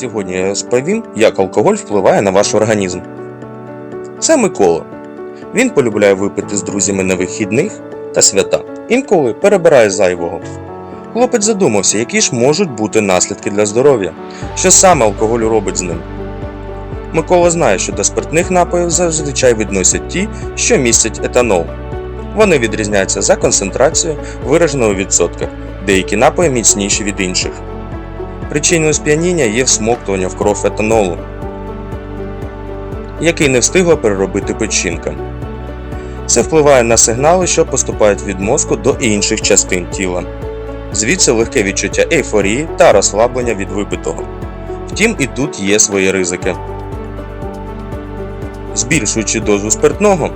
Сьогодні я розповім, як алкоголь впливає на ваш організм. Це Микола. Він полюбляє випити з друзями на вихідних та свята. Інколи перебирає зайвого. Хлопець задумався, які ж можуть бути наслідки для здоров'я, що саме алкоголь робить з ним. Микола знає, що до спиртних напоїв зазвичай відносять ті, що містять етанол. Вони відрізняються за концентрацією, вираженою у відсотках, деякі напої міцніші від інших. Причиною сп'яніння є всмоктування в кров етанолу, який не встигла переробити печінка. Це впливає на сигнали, що поступають від мозку до інших частин тіла. Звідси легке відчуття ейфорії та розслаблення від випитого. Втім, і тут є свої ризики. Збільшуючи дозу спиртного,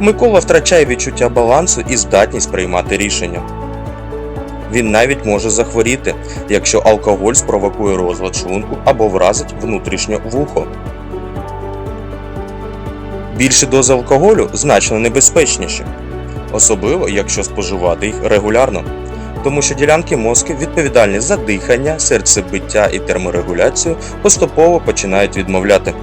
Микола втрачає відчуття балансу і здатність приймати рішення. Він навіть може захворіти, якщо алкоголь спровокує розлад шлунку або вразить внутрішнє вухо. Більші дози алкоголю значно небезпечніші, особливо якщо споживати їх регулярно, тому що ділянки мозку, відповідальні за дихання, серцебиття і терморегуляцію, поступово починають відмовляти.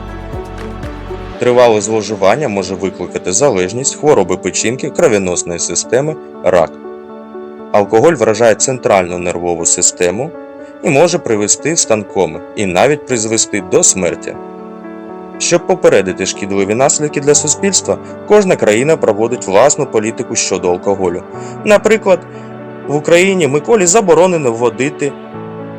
Тривале зловживання може викликати залежність, хвороби печінки, кровоносної системи, рак. Алкоголь вражає центральну нервову систему і може привести в стан коми і навіть призвести до смерті. Щоб попередити шкідливі наслідки для суспільства, кожна країна проводить власну політику щодо алкоголю. Наприклад, в Україні Миколі заборонено вводити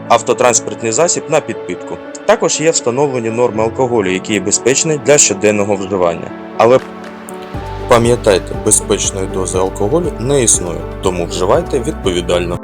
автотранспортний засіб на підпитку. Також є встановлені норми алкоголю, які є безпечні для щоденного вживання. Але пам'ятайте, безпечної дози алкоголю не існує, тому вживайте відповідально.